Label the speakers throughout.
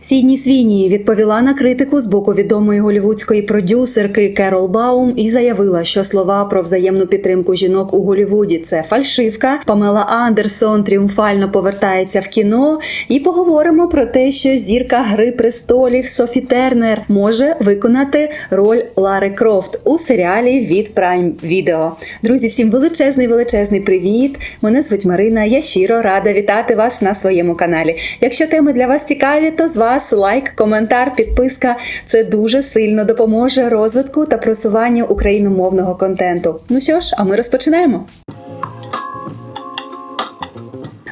Speaker 1: Сідні Свіні відповіла на критику з боку відомої голівудської продюсерки Керол Баум і заявила, що слова про взаємну підтримку жінок у Голівуді це фальшивка. Памела Андерсон тріумфально повертається в кіно. І поговоримо про те, що зірка Гри престолів Софі Тернер може виконати роль Лари Крофт у серіалі від Prime Video. Друзі, всім величезний величезний привіт! Мене звуть Марина. Я щиро рада вітати вас на своєму каналі. Якщо теми для вас цікаві, то з вас лайк, коментар, підписка. Це дуже сильно допоможе розвитку та просуванню україномовного контенту. Ну що ж, а ми розпочинаємо.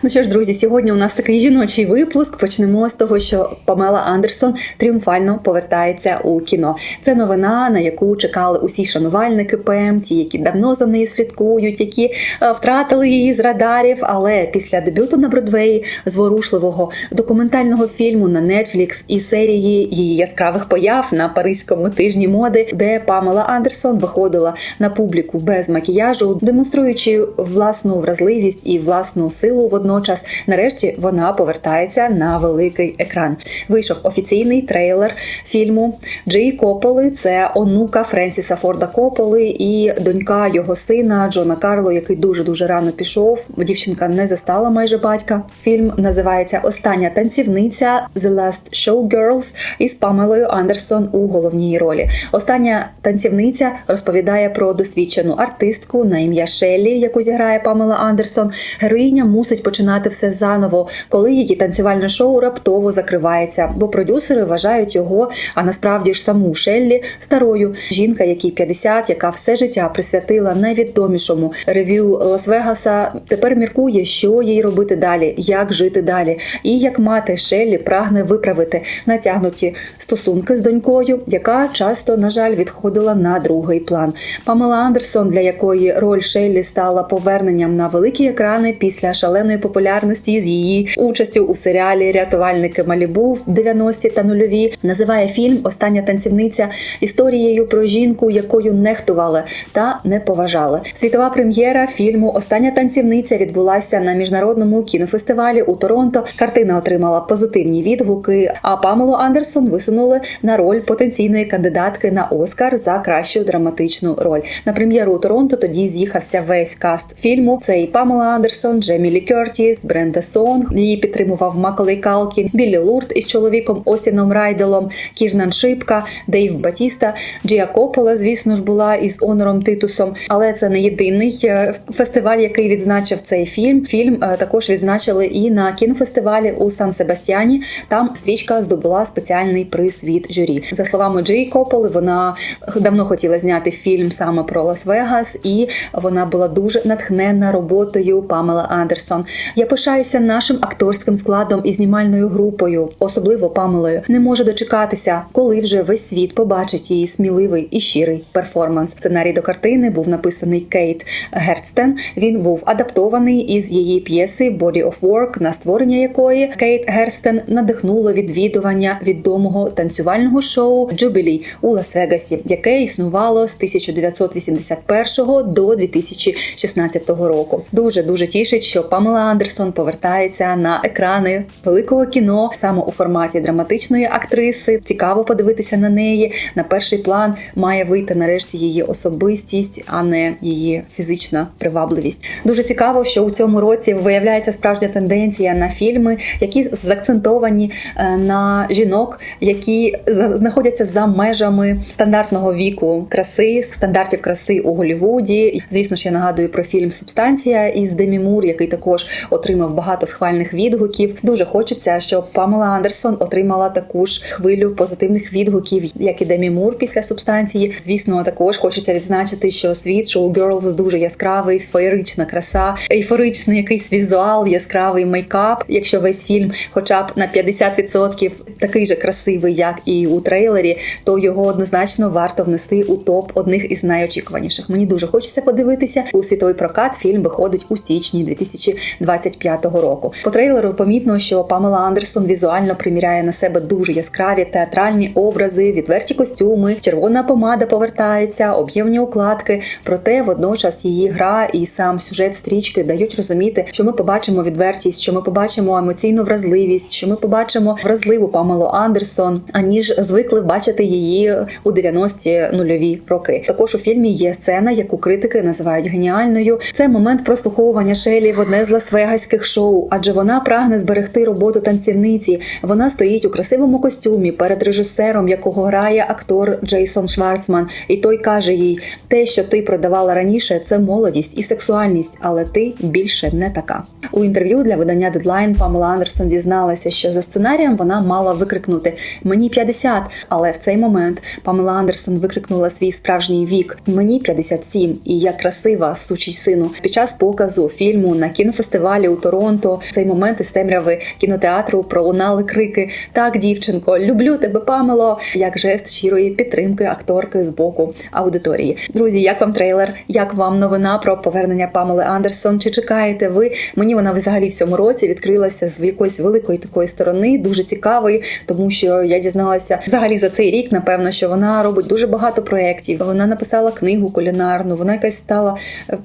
Speaker 1: Ну що ж, друзі, сьогодні у нас такий жіночий випуск. Почнемо з того, що Памела Андерсон тріумфально повертається у кіно. Це новина, на яку чекали усі шанувальники ПМ, ті, які давно за нею слідкують, які е, втратили її з радарів. Але після дебюту на Бродвеї зворушливого документального фільму на Netflix і серії її яскравих появ на Паризькому тижні моди, де Памела Андерсон виходила на публіку без макіяжу, демонструючи власну вразливість і власну силу водночас. Нарешті вона повертається на великий екран. Вийшов офіційний трейлер фільму Джей Кополи. Це онука Френсіса Форда Кополи і донька його сина Джона Карло, який дуже дуже рано пішов. Дівчинка не застала майже батька. Фільм називається Остання танцівниця The Last Showgirls із Памелою Андерсон у головній ролі. Остання танцівниця розповідає про досвідчену артистку на ім'я Шеллі, яку зіграє Памела Андерсон. Героїня мусить починати все заново, коли її танцювальне шоу раптово закривається, бо продюсери вважають його, а насправді ж саму Шеллі старою. Жінка, якій 50, яка все життя присвятила найвідомішому рев'ю Лас-Вегаса, тепер міркує, що їй робити далі, як жити далі. І як мати Шеллі прагне виправити натягнуті стосунки з донькою, яка часто, на жаль, відходила на другий план. Памела Андерсон, для якої роль Шеллі стала поверненням на великі екрани після шаленої популярності з її участю у серіалі Рятувальники Малібу в 90-ті та нульові, називає фільм Остання танцівниця історією про жінку, якою нехтували та не поважали. Світова прем'єра фільму Остання танцівниця відбулася на міжнародному кінофестивалі у Торонто. Картина отримала позитивні відгуки. А Памелу Андерсон висунули на роль потенційної кандидатки на Оскар за кращу драматичну роль. На прем'єру у Торонто тоді з'їхався весь каст фільму. Це і Памела Андерсон, Джемі Лі Кертіс, Бренда Сонг. Її підтримував Маколей Калкін, Біллі Лурд із чоловіком Остіном Райделом, Кірнан Шипка, Дейв Батіста, Джія Копола, звісно ж, була із Онором Титусом. Але це не єдиний е, фестиваль, який відзначив цей фільм. Фільм е, також відзначили і на кінофестивалі у Сан Себастьяні. Там стрічка здобула спеціальний приз від журі. За словами Джей Кополи, вона давно хотіла зняти фільм саме про Лас-Вегас, і вона була дуже натхнена роботою Памела Андерсон. Я пишаюся нашим акторським складом і знімальною групою, особливо Памелою. Не можу дочекатися, коли вже весь світ побачить її сміливий і щирий перформанс. Сценарій до картини був написаний Кейт Герцтен. Він був адаптований із її п'єси Body of Work, на створення якої Кейт Герстен надихнуло відвідування відомого танцювального шоу Джубілі у Лас-Вегасі, яке існувало з 1981 до 2016 року. Дуже дуже тішить, що Памела Андерсон повертається на екрани великого кіно саме у форматі драматичної актриси. Цікаво подивитися на неї. На перший план має вийти нарешті її особистість, а не її фізична привабливість. Дуже цікаво, що у цьому році виявляється справжня тенденція на фільми, які заакцентовані е, на жінок, які знаходяться за межами стандартного віку краси, стандартів краси у Голлівуді. Звісно ж, я нагадую про фільм Субстанція із Демі Мур, який також отримав багато схвальних відгуків. Дуже хочеться, щоб Памела Андерсон отримала таку ж хвилю позитивних відгуків, як і Демі Мур після субстанції. Звісно, також хочеться відзначити, що світ шоу Girls дуже яскравий, феєрична краса, ейфоричний якийсь візуал, яскравий мейкап. Якщо весь фільм, хоча б на 50% такий же красивий, як і у трейлері, то його однозначно варто внести у топ одних із найочікуваніших. Мені дуже хочеться подивитися у світовий прокат. Фільм виходить у січні 2020 25-го року. По трейлеру помітно, що Памела Андерсон візуально приміряє на себе дуже яскраві театральні образи, відверті костюми, червона помада повертається, об'ємні укладки. Проте водночас її гра і сам сюжет стрічки дають розуміти, що ми побачимо відвертість, що ми побачимо емоційну вразливість, що ми побачимо вразливу Памелу Андерсон, аніж звикли бачити її у 90-ті нульові роки. Також у фільмі є сцена, яку критики називають геніальною. Це момент прослуховування Шелі в одне з лас-вегаських шоу, адже вона прагне зберегти роботу танцівниці. Вона стоїть у красивому костюмі перед режисером, якого грає актор Джейсон Шварцман, і той каже їй: те, що ти продавала раніше, це молодість і сексуальність, але ти більше не така. У інтерв'ю для видання Deadline Памела Андерсон дізналася, що за сценарієм вона мала викрикнути Мені 50», але в цей момент Памела Андерсон викрикнула свій справжній вік Мені 57, і я красива, сучий сину. Під час показу фільму на кінофестивалі у Торонто в цей момент із темряви кінотеатру пролунали крики Так, дівчинко, люблю тебе, Памело, як жест щирої підтримки акторки з боку аудиторії. Друзі, як вам трейлер? Як вам новина про повернення Памели Андерсон? Чи чекаєте ви? Мені вона взагалі в цьому році відкрилася з якоїсь великої такої сторони, дуже цікавої, тому що я дізналася взагалі за цей рік, напевно, що вона робить дуже багато проєктів. Вона написала книгу кулінарну. Вона якась стала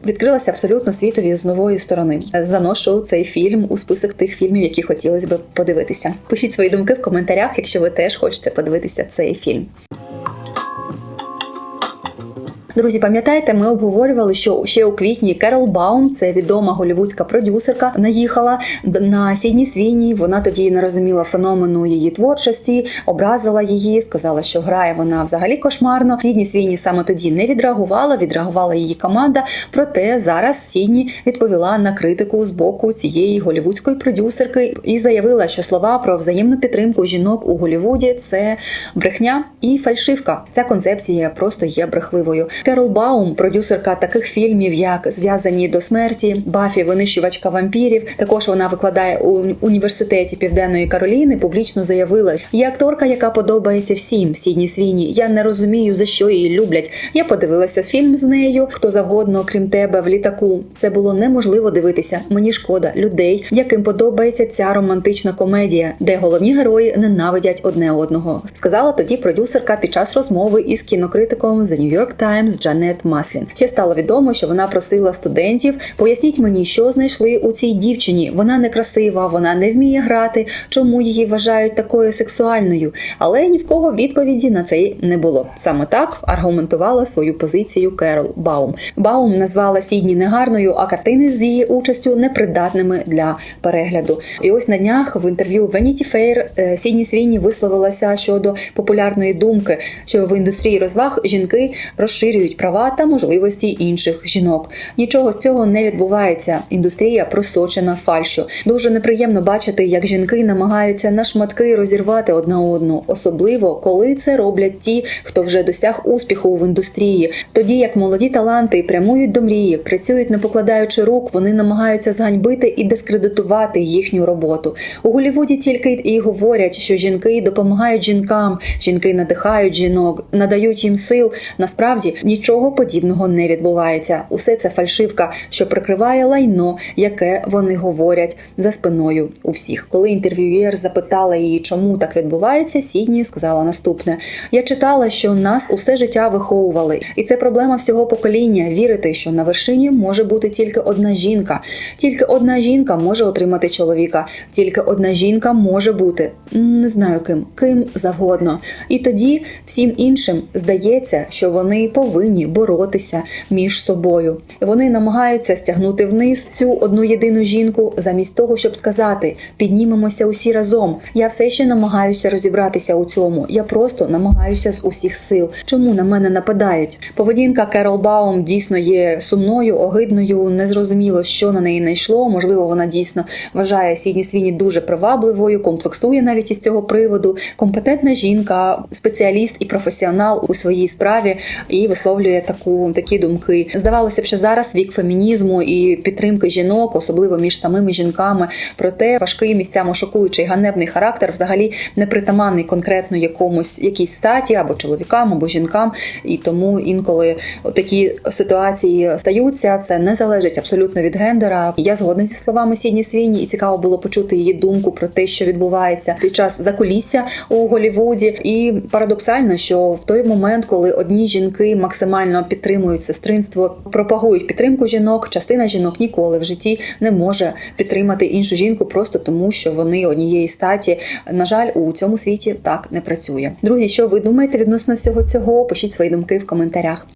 Speaker 1: відкрилася абсолютно світові з нової сторони. Заношу цей фільм у список тих фільмів, які хотілося б подивитися. Пишіть свої думки в коментарях, якщо ви теж хочете подивитися цей фільм. Друзі, пам'ятаєте, ми обговорювали, що ще у квітні Керол Баум, це відома голівудська продюсерка, наїхала на Сідні Свіні. Вона тоді не розуміла феномену її творчості, образила її, сказала, що грає вона взагалі кошмарно. Сідні Свіні саме тоді не відреагувала, відреагувала її команда. Проте зараз Сідні відповіла на критику з боку цієї голівудської продюсерки і заявила, що слова про взаємну підтримку жінок у Голівуді це брехня і фальшивка. Ця концепція просто є брехливою. Керол Баум, продюсерка таких фільмів, як Зв'язані до смерті, Бафі, винищувачка вампірів. Також вона викладає у університеті Південної Кароліни. Публічно заявила: є акторка, яка подобається всім Сідні Свіні. Я не розумію за що її люблять. Я подивилася фільм з нею. Хто завгодно, крім тебе, в літаку. Це було неможливо дивитися. Мені шкода людей, яким подобається ця романтична комедія, де головні герої ненавидять одне одного. Сказала тоді продюсерка під час розмови із кінокритиком The New York Times Джанет Маслін. Ще стало відомо, що вона просила студентів: поясніть мені, що знайшли у цій дівчині. Вона не красива, вона не вміє грати. Чому її вважають такою сексуальною? Але ні в кого відповіді на це не було. Саме так аргументувала свою позицію Керол Баум. Баум назвала Сідні негарною, а картини з її участю непридатними для перегляду. І ось на днях в інтерв'ю Vanity Fair е, Сідні Свіні висловилася щодо популярної думки, що в індустрії розваг жінки розширюють права та можливості інших жінок. Нічого з цього не відбувається. Індустрія просочена фальшю. Дуже неприємно бачити, як жінки намагаються на шматки розірвати одна одну, особливо коли це роблять ті, хто вже досяг успіху в індустрії. Тоді як молоді таланти прямують до мрії, працюють не покладаючи рук, вони намагаються зганьбити і дискредитувати їхню роботу. У Голівуді тільки і говорять, що жінки допомагають жінкам, жінки надихають жінок, надають їм сил. Насправді нічого подібного не відбувається. Усе це фальшивка, що прикриває лайно, яке вони говорять за спиною у всіх. Коли інтерв'юєр запитала її, чому так відбувається, Сідні сказала наступне: я читала, що нас усе життя виховували, і це проблема всього покоління. Вірити, що на вершині може бути тільки одна жінка, тільки одна жінка може отримати чоловіка, тільки одна жінка може бути не знаю ким, ким завгодно. І тоді всім іншим здається, що вони повинні боротися між собою. Вони намагаються стягнути вниз цю одну єдину жінку, замість того, щоб сказати: піднімемося усі разом. Я все ще намагаюся розібратися у цьому. Я просто намагаюся з усіх сил. Чому на мене нападають? Поведінка Керол Баум дійсно є сумною, огидною. Незрозуміло, що на неї найшло. Можливо, вона дійсно вважає Сідні Свіні дуже привабливою, комплексує навіть із цього приводу. Компетентна жінка, спеціаліст і професіонал у своїй справі і висловлює висловлює таку такі думки. Здавалося б, що зараз вік фемінізму і підтримки жінок, особливо між самими жінками, проте важкий місцями шокуючий ганебний характер взагалі не притаманний конкретно якомусь якійсь статі або чоловікам, або жінкам. І тому інколи такі ситуації стаються. Це не залежить абсолютно від гендера. Я згодна зі словами Сідні Свіні, і цікаво було почути її думку про те, що відбувається під час закулісся у Голівуді. І парадоксально, що в той момент, коли одні жінки максимально підтримують сестринство, пропагують підтримку жінок, частина жінок ніколи в житті не може підтримати іншу жінку просто тому, що вони однієї статі. На жаль, у цьому світі так не працює. Друзі, що ви думаєте відносно всього цього? Пишіть свої думки в коментарях.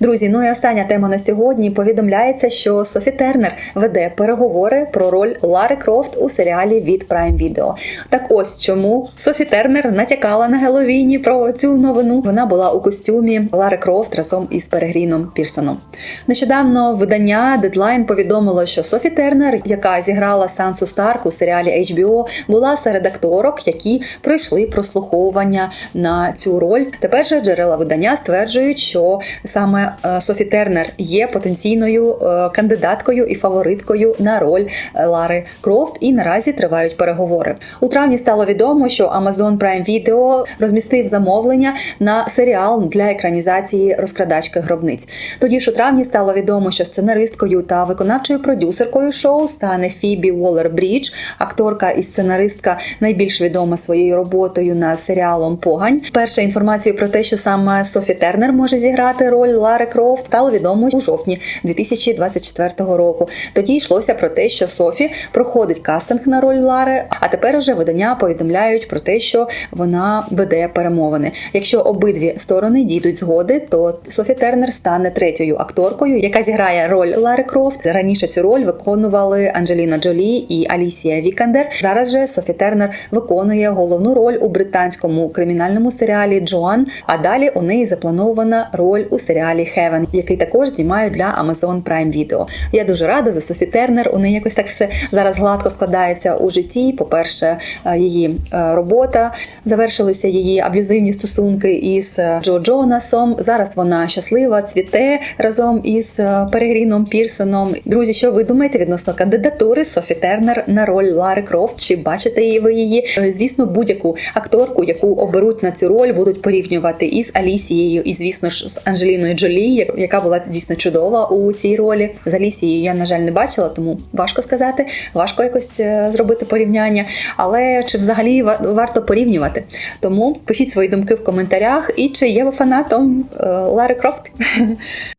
Speaker 1: Друзі, ну і остання тема на сьогодні повідомляється, що Софі Тернер веде переговори про роль Лари Крофт у серіалі від Prime Video. Так ось чому Софі Тернер натякала на Геловіні про цю новину. Вона була у костюмі Лари Крофт разом із Перегріном Пірсоном. Нещодавно видання Deadline повідомило, що Софі Тернер, яка зіграла Сансу Старк у серіалі HBO, була серед акторок, які пройшли прослуховування на цю роль. Тепер же джерела видання стверджують, що саме е, Софі Тернер є потенційною е, кандидаткою і фавориткою на роль е, Лари Крофт, і наразі тривають переговори. У травні стало відомо, що Amazon Prime Video розмістив замовлення на серіал для екранізації розкрадачки гробниць. Тоді ж у травні стало відомо, що сценаристкою та виконавчою продюсеркою шоу стане Фібі Уоллер Брідж, акторка і сценаристка, найбільш відома своєю роботою над серіалом Погань. Перша інформацію про те, що саме Софі Тернер може зіграти роль Лари Крофт, стало відомо у жовтні 2024 року. Тоді йшлося про те, що Софі проходить кастинг на роль Лари, а тепер уже видання повідомляють про те, що вона веде перемовини. Якщо обидві сторони дійдуть згоди, то Софі Тернер стане третьою акторкою, яка зіграє роль Лари Крофт. Раніше цю роль виконували Анджеліна Джолі і Алісія Вікандер. Зараз же Софі Тернер виконує головну роль у британському кримінальному серіалі Джоан. А далі у неї запланована роль у серіалі Heaven, який також знімають для Amazon Prime Video. Я дуже рада за Софі Тернер. У неї якось так все зараз гладко складається у житті. По-перше, е, її е, робота завершилися її аб'юзивні стосунки із е, Джо Джонасом. Зараз вона щаслива, цвіте разом із Перегріном Пірсоном. Друзі, що ви думаєте відносно кандидатури Софі Тернер на роль Лари Крофт? Чи бачите її ви її? Звісно, будь-яку акторку, яку оберуть на цю роль, будуть порівнювати із Алісією, і звісно ж з Анджеліною Джолі, яка була дійсно чудова у цій ролі. Залісі я, на жаль, не бачила, тому важко сказати, важко якось е, зробити порівняння. Але чи взагалі варто порівнювати? Тому пишіть свої думки в коментарях і чи є ви фанатом е, Лари Крофт.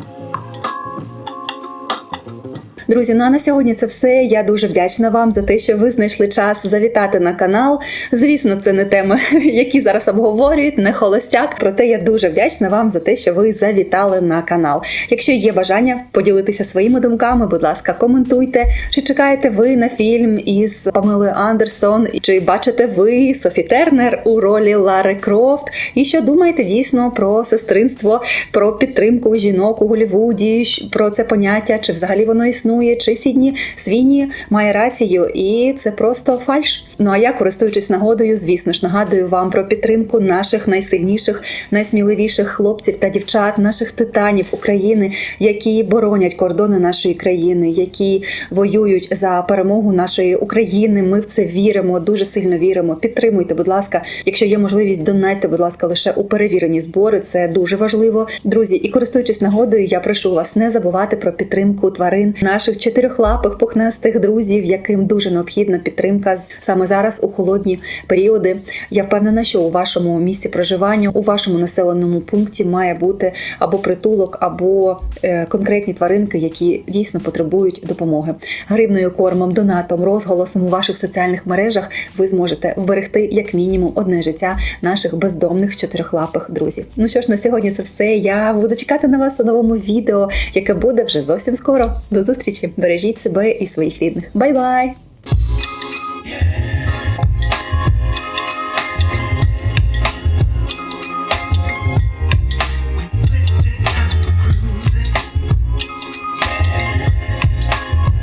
Speaker 1: Друзі, ну а на сьогодні це все. Я дуже вдячна вам за те, що ви знайшли час завітати на канал. Звісно, це не теми, які зараз обговорюють, не холостяк. Проте я дуже вдячна вам за те, що ви завітали на канал. Якщо є бажання поділитися своїми думками, будь ласка, коментуйте. Чи чекаєте ви на фільм із Памелою Андерсон? Чи бачите ви Софі Тернер у ролі Лари Крофт? І що думаєте дійсно про сестринство, про підтримку жінок у Голлівуді, про це поняття, чи взагалі воно існує, чи Сідні Свіні має рацію, і це просто фальш. Ну а я, користуючись нагодою, звісно ж, нагадую вам про підтримку наших найсильніших, найсміливіших хлопців та дівчат, наших титанів України, які боронять кордони нашої країни, які воюють за перемогу нашої України. Ми в це віримо, дуже сильно віримо. Підтримуйте, будь ласка, якщо є можливість, донайте, будь ласка, лише у перевірені збори. Це дуже важливо, друзі. І користуючись нагодою, я прошу вас не забувати про підтримку тварин, наших чотирьохлапих пухнастих друзів, яким дуже необхідна підтримка саме зараз у холодні періоди. Я впевнена, що у вашому місці проживання, у вашому населеному пункті має бути або притулок, або е, конкретні тваринки, які дійсно потребують допомоги. Гривною кормом, донатом, розголосом у ваших соціальних мережах ви зможете вберегти як мінімум одне життя наших бездомних чотирьохлапих друзів. Ну що ж, на сьогодні це все. Я буду чекати на вас у новому відео, яке буде вже зовсім скоро. До зустрічі! Бережіть себе і своїх рідних. Бай-бай!